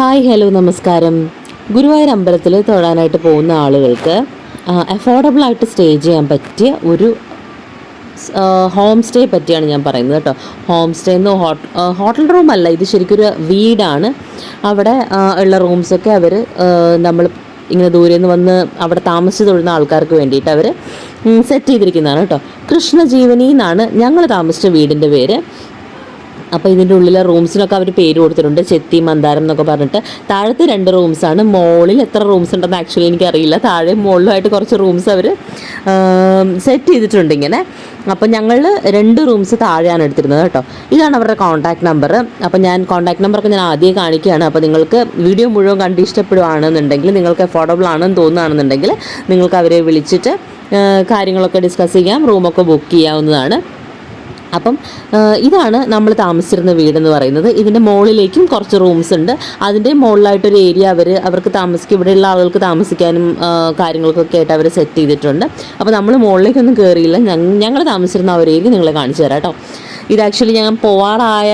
Hi hello നമസ്കാരം. ഗുരുവായൂർ അമ്പലത്തിൽ തൊഴാനായിട്ട് പോകുന്ന ആളുകൾക്ക് അഫോർഡബിൾ ആയിട്ട് സ്റ്റേ ചെയ്യാൻ പറ്റിയ ഒരു ഹോം സ്റ്റേ പറ്റിയാണ് ഞാൻ പറയുന്നത് കേട്ടോ. ഹോം സ്റ്റേ എന്ന് ഹോട്ടൽ റൂം അല്ല ഇത് ശരിക്കും ഒരു വീടാണ്. അവിടെ ഉള്ള റൂംസൊക്കെ അവർ നമ്മൾ ഇങ്ങനെ ദൂരെ നിന്ന് വന്ന് അവിടെ താമസിച്ച് തൊഴുന്ന ആൾക്കാർക്ക് വേണ്ടിയിട്ട് അവർ സെറ്റ് ചെയ്തിരിക്കുന്നതാണ് കേട്ടോ. കൃഷ്ണജീവനി എന്നാണ് ഞങ്ങൾ താമസിച്ച വീടിന്റെ പേര്. അപ്പോൾ ഇതിന്റെ ഉള്ളിലെ റൂംസിനൊക്കെ അവർ പേര് കൊടുത്തിട്ടുണ്ട്. ചെത്തി മന്ദാരം എന്നൊക്കെ പറഞ്ഞിട്ട്. താഴത്തെ രണ്ട് റൂംസാണ് മോളിൽ എത്ര റൂംസ് ഉണ്ടെന്ന് ആക്ച്വലി എനിക്കറിയില്ല. താഴെ മുകളിലുമായിട്ട് കുറച്ച് റൂംസ് അവർ സെറ്റ് ചെയ്തിട്ടുണ്ട് ഇങ്ങനെ. അപ്പോൾ ഞങ്ങൾ രണ്ട് റൂംസ് താഴെയാണ് എടുത്തിരുന്നത് കേട്ടോ. ഇതാണ് അവരുടെ കോൺടാക്ട് നമ്പർ അപ്പോൾ ഞാൻ കോൺടാക്ട് നമ്പറൊക്കെ ഞാൻ ആദ്യം കാണിക്കുകയാണ്. അപ്പോൾ നിങ്ങൾക്ക് വീഡിയോ മുഴുവൻ കണ്ട് ഇഷ്ടപ്പെടുകയാണെന്നുണ്ടെങ്കിൽ നിങ്ങൾക്ക് അഫോർഡബിൾ ആണെന്ന് തോന്നുകയാണെന്നുണ്ടെങ്കിൽ നിങ്ങൾക്ക് അവരെ വിളിച്ചിട്ട് കാര്യങ്ങളൊക്കെ ഡിസ്കസ് ചെയ്യാം. റൂമൊക്കെ ബുക്ക് ചെയ്യാവുന്നതാണ്. അപ്പം ഇതാണ് നമ്മൾ താമസിച്ചിരുന്ന വീടെന്ന് പറയുന്നത്. ഇതിന്റെ മുകളിലേക്കും കുറച്ച് റൂംസ് ഉണ്ട്. അതിന്റെ മുകളിലായിട്ടൊരു ഏരിയ അവർ അവർക്ക് താമസിക്കും ഇവിടെയുള്ള ആളുകൾക്ക് താമസിക്കാനും കാര്യങ്ങൾക്കൊക്കെ ആയിട്ട് അവർ സെറ്റ് ചെയ്തിട്ടുണ്ട്. അപ്പോൾ നമ്മൾ മുകളിലേക്കൊന്നും കയറിയില്ല ഞങ്ങൾ താമസിച്ചിരുന്ന ആ ഒരു ഏരിയ നിങ്ങളെ കാണിച്ചു തരാം കേട്ടോ. ഇത് ആക്ച്വലി ഞാൻ പോവാറായ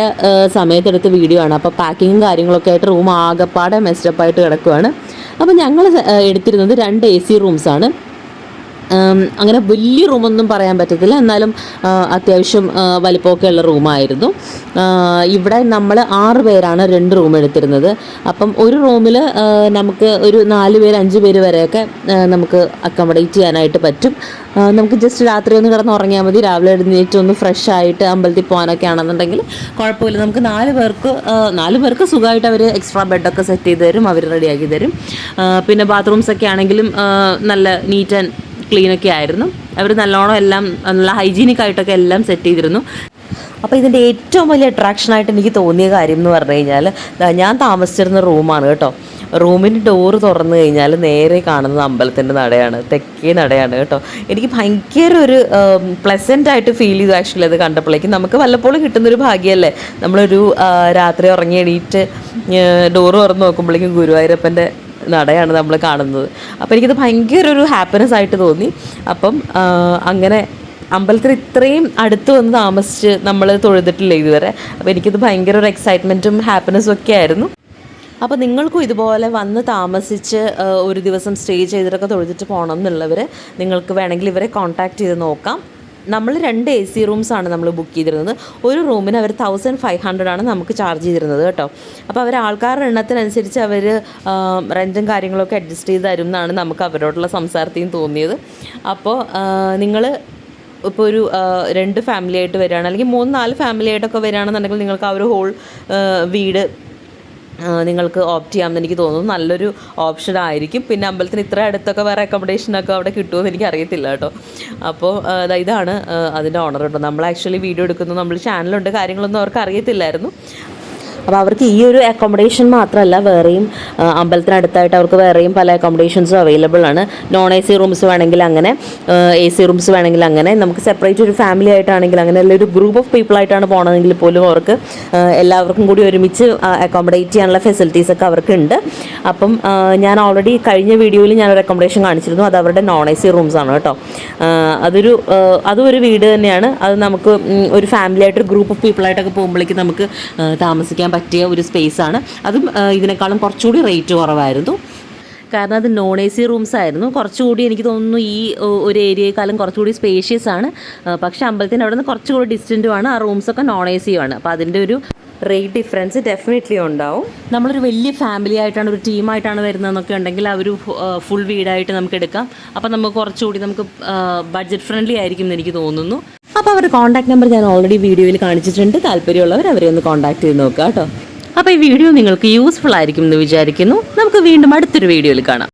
സമയത്തെടുത്ത വീഡിയോ ആണ്. അപ്പോൾ പാക്കിങ്ങും കാര്യങ്ങളൊക്കെ ആയിട്ട് റൂം ആകെപ്പാടെ മെസ്റ്റപ്പായിട്ട് കിടക്കുവാണ്. അപ്പോൾ ഞങ്ങൾ എടുത്തിരുന്നത് രണ്ട് എ സി റൂംസാണ് അങ്ങനെ വലിയ റൂമൊന്നും പറയാൻ പറ്റത്തില്ല. എന്നാലും അത്യാവശ്യം വലിപ്പമൊക്കെ ഉള്ള റൂമായിരുന്നു. ഇവിടെ നമ്മൾ ആറ് പേരാണ് രണ്ട് റൂം എടുത്തിരുന്നത്. അപ്പം ഒരു റൂമിൽ നമുക്ക് ഒരു നാല് പേര് അഞ്ച് പേര് വരെയൊക്കെ നമുക്ക് അക്കോമഡേറ്റ് ചെയ്യാനായിട്ട് പറ്റും. നമുക്ക് ജസ്റ്റ് രാത്രി ഒന്ന് കിടന്ന് ഉറങ്ങിയാൽ മതി. രാവിലെ എഴുന്നേറ്റ് ഒന്ന് ഫ്രഷ് ആയിട്ട് അമ്പലത്തിൽ പോകാനൊക്കെ ആണെന്നുണ്ടെങ്കിൽ കുഴപ്പമില്ല. നമുക്ക് നാല് പേർക്ക് നാല് പേർക്ക് സുഖമായിട്ട് അവർ എക്സ്ട്രാ ബെഡൊക്കെ സെറ്റ് ചെയ്ത് തരും. അവർ റെഡിയാക്കി തരും. പിന്നെ ബാത്റൂംസൊക്കെ ആണെങ്കിലും നല്ല നീറ്റ് ആൻഡ് ക്ലീനൊക്കെ ആയിരുന്നു. അവർ നല്ലോണം എല്ലാം നല്ല ഹൈജീനിക് ആയിട്ടൊക്കെ എല്ലാം സെറ്റ് ചെയ്തിരുന്നു. അപ്പോൾ ഇതിന്റെ ഏറ്റവും വലിയ അട്രാക്ഷനായിട്ട് എനിക്ക് തോന്നിയ കാര്യം എന്ന് പറഞ്ഞു കഴിഞ്ഞാൽ ഞാൻ താമസിച്ചിരുന്ന റൂമാണ് കേട്ടോ. റൂമിന്റെ ഡോറ് തുറന്നു കഴിഞ്ഞാൽ നേരെ കാണുന്നത് അമ്പലത്തിന്റെ നടയാണ് തെക്കേ നടയാണ് കേട്ടോ. എനിക്ക് ഭയങ്കര ഒരു പ്ലസന്റ് ആയിട്ട് ഫീൽ ചെയ്തു ആക്ച്വലി അത് കണ്ടപ്പോഴേക്കും. നമുക്ക് വല്ലപ്പോഴും കിട്ടുന്നൊരു ഭാഗ്യമല്ലേ? നമ്മളൊരു രാത്രി ഉറങ്ങി എണീറ്റ് ഡോറ് തുറന്ന് നോക്കുമ്പോഴേക്കും ഗുരുവായൂരപ്പന്റെ നടയാണ് നമ്മൾ കാണുന്നത്. അപ്പോൾ എനിക്കത് ഭയങ്കര ഒരു ഹാപ്പിനെസ് ആയിട്ട് തോന്നി. അപ്പം അങ്ങനെ അമ്പലത്തിൽ ഇത്രയും അടുത്ത് വന്ന് താമസിച്ച് നമ്മൾ തൊഴുതിട്ടില്ല ഇതുവരെ. അപ്പോൾ എനിക്കത് ഭയങ്കര ഒരു എക്സൈറ്റ്മെന്റും ഹാപ്പിനെസ്സും ഒക്കെ ആയിരുന്നു. അപ്പോൾ നിങ്ങൾക്കും ഇതുപോലെ വന്ന് താമസിച്ച് ഒരു ദിവസം സ്റ്റേ ചെയ്തിട്ടൊക്കെ തൊഴുതിട്ട് പോകണം എന്നുള്ളവർ നിങ്ങൾക്ക് വേണമെങ്കിൽ ഇവരെ കോൺടാക്റ്റ് ചെയ്ത് നോക്കാം. നമ്മൾ രണ്ട് എ സി റൂംസാണ് നമ്മൾ ബുക്ക് ചെയ്തിരുന്നത്. ഒരു റൂമിന് അവർ തൗസൻഡ് ഫൈവ് ഹൺഡ്രഡ് ആണ് നമുക്ക് ചാർജ് ചെയ്തിരുന്നത് കേട്ടോ. അപ്പോൾ അവർ ആൾക്കാരുടെ എണ്ണത്തിനനുസരിച്ച് അവർ റെന്റും കാര്യങ്ങളൊക്കെ അഡ്ജസ്റ്റ് ചെയ്ത് തരും എന്നാണ് നമുക്ക് അവരോടുള്ള സംസാരത്തിൽ നിന്ന് തോന്നിയത് അപ്പോൾ നിങ്ങൾ ഇപ്പോൾ ഒരു രണ്ട് ഫാമിലി ആയിട്ട് വരികയാണ്. അല്ലെങ്കിൽ മൂന്ന് നാല് ഫാമിലി ആയിട്ടൊക്കെ വരികയാണെന്നുണ്ടെങ്കിൽ നിങ്ങൾക്ക് ആ ഒരു ഹോൾ വീട് നിങ്ങൾക്ക് ഓപ്റ്റ് ചെയ്യാമെന്ന് എനിക്ക് തോന്നുന്നു. നല്ലൊരു ഓപ്ഷൻ ആയിരിക്കും. പിന്നെ അമ്പലത്തിന് ഇത്ര അടുത്തൊക്കെ വേറെ അക്കോമഡേഷനൊക്കെ അവിടെ കിട്ടുമെന്ന് എനിക്ക് അറിയത്തില്ല കേട്ടോ. അപ്പോൾ ഇതാണ് അതിന്റെ ഓണർ കേട്ടോ. നമ്മൾ ആക്ച്വലി വീഡിയോ എടുക്കുന്നു. നമ്മൾ ചാനലുണ്ട് കാര്യങ്ങളൊന്നും അവർക്ക് അറിയത്തില്ലായിരുന്നു. അപ്പോൾ അവർക്ക് ഈ ഒരു അക്കോമഡേഷൻ മാത്രമല്ല വേറെയും അമ്പലത്തിനടുത്തായിട്ട് അവർക്ക് വേറെയും പല അക്കോമഡേഷൻസും അവൈലബിൾ ആണ്. നോൺ എ സി റൂംസ് വേണമെങ്കിൽ അങ്ങനെ എ സി റൂംസ് വേണമെങ്കിൽ അങ്ങനെ നമുക്ക് സെപ്പറേറ്റ് ഒരു ഫാമിലി ആയിട്ടാണെങ്കിൽ അങ്ങനെ അല്ലെങ്കിൽ ഒരു ഗ്രൂപ്പ് ഓഫ് പീപ്പിൾ ആയിട്ടാണ് പോകണമെങ്കിൽ പോലും അവർക്ക് എല്ലാവർക്കും കൂടി ഒരുമിച്ച് അക്കോമഡേറ്റ് ചെയ്യാനുള്ള ഫെസിലിറ്റീസ് ഒക്കെ അവർക്ക് ഉണ്ട് അപ്പം ഞാൻ ഓൾറെഡി കഴിഞ്ഞ വീഡിയോയിൽ ഞാൻ ഒരു അക്കോമഡേഷൻ കാണിച്ചിരുന്നു. അത് അവരുടെ നോൺ എ സി റൂംസ് ആണ് കേട്ടോ. അതൊരു അതും ഒരു വീട് തന്നെയാണ്. അത് നമുക്ക് ഒരു ഫാമിലി ആയിട്ട് ഒരു ഗ്രൂപ്പ് ഓഫ് പീപ്പിളായിട്ടൊക്കെ പോകുമ്പോഴേക്ക് നമുക്ക് താമസിക്കാൻ പറ്റിയ ഒരു സ്പേസ് ആണ്. അതും ഇതിനേക്കാളും കുറച്ചുകൂടി റേറ്റ് കുറവായിരുന്നു. കാരണം അത് നോൺ എ സി റൂംസ് ആയിരുന്നു. കുറച്ചുകൂടി എനിക്ക് തോന്നുന്നു ഈ ഒരു ഏരിയയെക്കാളും കുറച്ചുകൂടി സ്പേഷ്യസ് ആണ്. പക്ഷേ അമ്പലത്തിന്റെ അവിടെ നിന്ന് കുറച്ചുകൂടി ഡിസ്റ്റന്റുമാണ് ആ റൂംസൊക്കെ നോൺ എ സിയും ആണ് അപ്പോൾ അതിന്റെ ഒരു റേറ്റ് ഡിഫറൻസ് ഡെഫിനറ്റ്ലി ഉണ്ടാവും. നമ്മളൊരു വലിയ ഫാമിലി ആയിട്ടാണ് ഒരു ടീമായിട്ടാണ് വരുന്നതെന്നൊക്കെ ഉണ്ടെങ്കിൽ ആ ഒരു ഫുൾ വീടായിട്ട് നമുക്ക് എടുക്കാം. അപ്പോൾ നമുക്ക് കുറച്ചുകൂടി നമുക്ക് ബഡ്ജറ്റ് ഫ്രണ്ട്ലി ആയിരിക്കും എന്ന് എനിക്ക് തോന്നുന്നു. അപ്പോൾ അവരുടെ കോൺടാക്ട് നമ്പർ ഞാൻ ഓൾറെഡി വീഡിയോയിൽ കാണിച്ചിട്ടുണ്ട്. താല്പര്യമുള്ളവർ അവരെ ഒന്ന് കോൺടാക്ട് ചെയ്ത് നോക്കുക കേട്ടോ. അപ്പോൾ ഈ വീഡിയോ നിങ്ങൾക്ക് യൂസ്ഫുൾ ആയിരിക്കും എന്ന് വിചാരിക്കുന്നു. നമുക്ക് വീണ്ടും അടുത്തൊരു വീഡിയോയിൽ കാണാം.